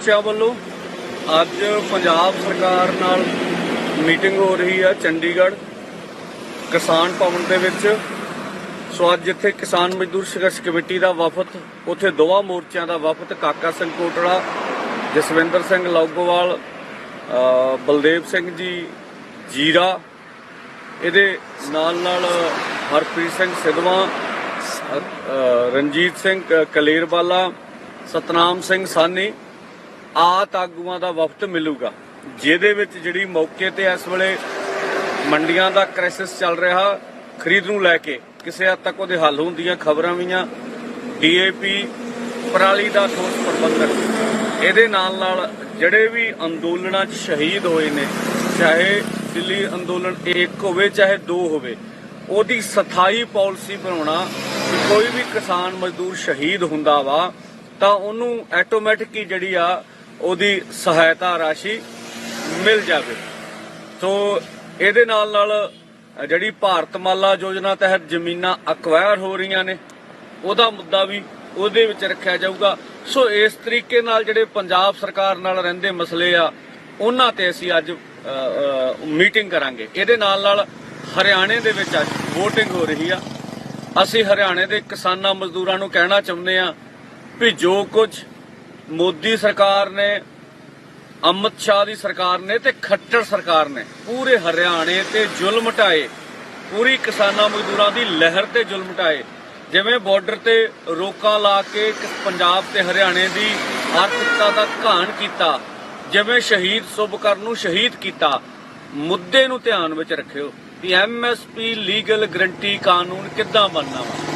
ਮੋਰਚਾ ਵੱਲੋਂ ਅੱਜ ਪੰਜਾਬ ਸਰਕਾਰ ਨਾਲ ਮੀਟਿੰਗ ਹੋ ਰਹੀ ਹੈ ਚੰਡੀਗੜ੍ਹ ਕਿਸਾਨ ਭਵਨ ਦੇ ਵਿੱਚ। ਸੋ ਅੱਜ ਜਿੱਥੇ ਕਿਸਾਨ ਮਜ਼ਦੂਰ ਸੰਘਰਸ਼ ਕਮੇਟੀ ਦਾ ਵਫਦ, ਉੱਥੇ ਦੋਵਾਂ ਮੋਰਚਿਆਂ ਦਾ ਵਫਦ, ਕਾਕਾ ਸਿੰਘ ਕੋਟੜਾ, ਜਸਵਿੰਦਰ ਸਿੰਘ ਲੌਗੋਵਾਲ ਬਲਦੇਵ ਸਿੰਘ ਜੀ ਜੀਰਾ, ਇਹਦੇ ਨਾਲ ਨਾਲ ਹਰਪ੍ਰੀਤ ਸਿੰਘ ਸਿੱਧਵਾਂ ਰਣਜੀਤ ਸਿੰਘ ਕ- ਕਲੇਰਵਾਲਾ, ਸਤਨਾਮ ਸਿੰਘ ਸਾਨੀ ਆਤ ਆਗੂਆਂ ਦਾ ਵਫਦ ਮਿਲੂਗਾ, ਜਿਹਦੇ ਵਿੱਚ ਜਿਹੜੀ ਮੌਕੇ ਤੇ ਇਸ ਵੇਲੇ ਮੰਡੀਆਂ ਦਾ ਕ੍ਰਾਈਸਿਸ ਚੱਲ ਰਿਹਾ, ਖਰੀਦ ਨੂੰ ਲੈ ਕੇ ਕਿਸੇ ਹੱਦ ਤੱਕ ਉਹਦੇ ਹੱਲ ਹੁੰਦੀਆਂ ਖਬਰਾਂ ਵੀ ਵੀਆਂ ਡੀਏਪੀ ਪਰਾਲੀ ਦਾ ਠੋਸ ਪ੍ਰਬੰਧਨ ਇਹਦੇ ਨਾਲ ਨਾਲ ਜਿਹੜੇ ਵੀ ਅੰਦੋਲਨਾਂ 'ਚ ਸ਼ਹੀਦ ਹੋਏ ਨੇ, ਚਾਹੇ ਦਿੱਲੀ ਅੰਦੋਲਨ ਇੱਕ ਹੋਵੇ, ਚਾਹੇ ਦੋ ਹੋਵੇ, ਉਹਦੀ ਸਥਾਈ ਪਾਲਿਸੀ ਬਣਾਉਣਾ, ਕਿ ਕੋਈ ਵੀ ਕਿਸਾਨ ਮਜ਼ਦੂਰ ਸ਼ਹੀਦ ਹੁੰਦਾ ਵਾ, ਤਾਂ ਉਹਨੂੰ ਆਟੋਮੈਟਿਕ ਜਿਹੜੀ ਆ ਉਹਦੀ ਸਹਾਇਤਾ ਰਾਸ਼ੀ ਮਿਲ ਜਾਵੇ। ਸੋ ਇਹਦੇ ਨਾਲ ਨਾਲ ਜਿਹੜੀ ਭਾਰਤਮਾਲਾ ਯੋਜਨਾ ਤਹਿਤ ਜ਼ਮੀਨਾਂ ਅਕਵਾਇਰ ਹੋ ਰਹੀਆਂ ਨੇ, ਉਹਦਾ ਮੁੱਦਾ ਵੀ ਉਹਦੇ ਵਿੱਚ ਰੱਖਿਆ ਜਾਊਗਾ। ਸੋ ਇਸ ਤਰੀਕੇ ਨਾਲ ਜਿਹੜੇ ਪੰਜਾਬ ਸਰਕਾਰ ਨਾਲ ਰਹਿੰਦੇ ਮਸਲੇ ਆ, ਉਹਨਾਂ ਤੇ ਅਸੀਂ ਅੱਜ ਮੀਟਿੰਗ ਕਰਾਂਗੇ। ਇਹਦੇ ਨਾਲ ਨਾਲ ਹਰਿਆਣੇ ਦੇ ਵਿੱਚ ਅੱਜ VOTING ਹੋ ਰਹੀ ਆ। ਅਸੀਂ ਹਰਿਆਣੇ ਦੇ ਕਿਸਾਨਾਂ ਮਜ਼ਦੂਰਾਂ ਨੂੰ ਕਹਿਣਾ ਚਾਹੁੰਦੇ ਆ ਵੀ ਜੋ ਕੁਝ ਮੋਦੀ ਸਰਕਾਰ ਨੇ, ਅਮਿਤ ਸ਼ਾਹ ਦੀ ਸਰਕਾਰ ਨੇ ਤੇ ਖੱਟਰ ਸਰਕਾਰ ਨੇ ਪੂਰੇ ਹਰਿਆਣੇ ਤੇ ਜ਼ੁਲਮ ਢਾਏ ਪੂਰੀ ਕਿਸਾਨਾਂ ਮਜ਼ਦੂਰਾਂ ਦੀ ਲਹਿਰ ਤੇ ਜ਼ੁਲਮ ਢਾਏ ਜਿਵੇਂ ਬਾਰਡਰ ਤੇ ਰੋਕਾਂ ਲਾ ਕੇ ਪੰਜਾਬ ਤੇ ਹਰਿਆਣੇ ਦੀ ਆਰਥਿਕਤਾ ਦਾ ਘਾਣ ਕੀਤਾ, ਜਿਵੇਂ ਸ਼ਹੀਦ ਸੁਭਕਰਨ ਨੂੰ ਸ਼ਹੀਦ ਕੀਤਾ, ਮੁੱਦੇ ਨੂੰ ਧਿਆਨ ਵਿੱਚ ਰੱਖਿਓ ਵੀ ਐਮਐਸਪੀ ਲੀਗਲ ਗਰੰਟੀ ਕਾਨੂੰਨ ਕਿੱਦਾਂ ਬਣਨਾ ਵਾ।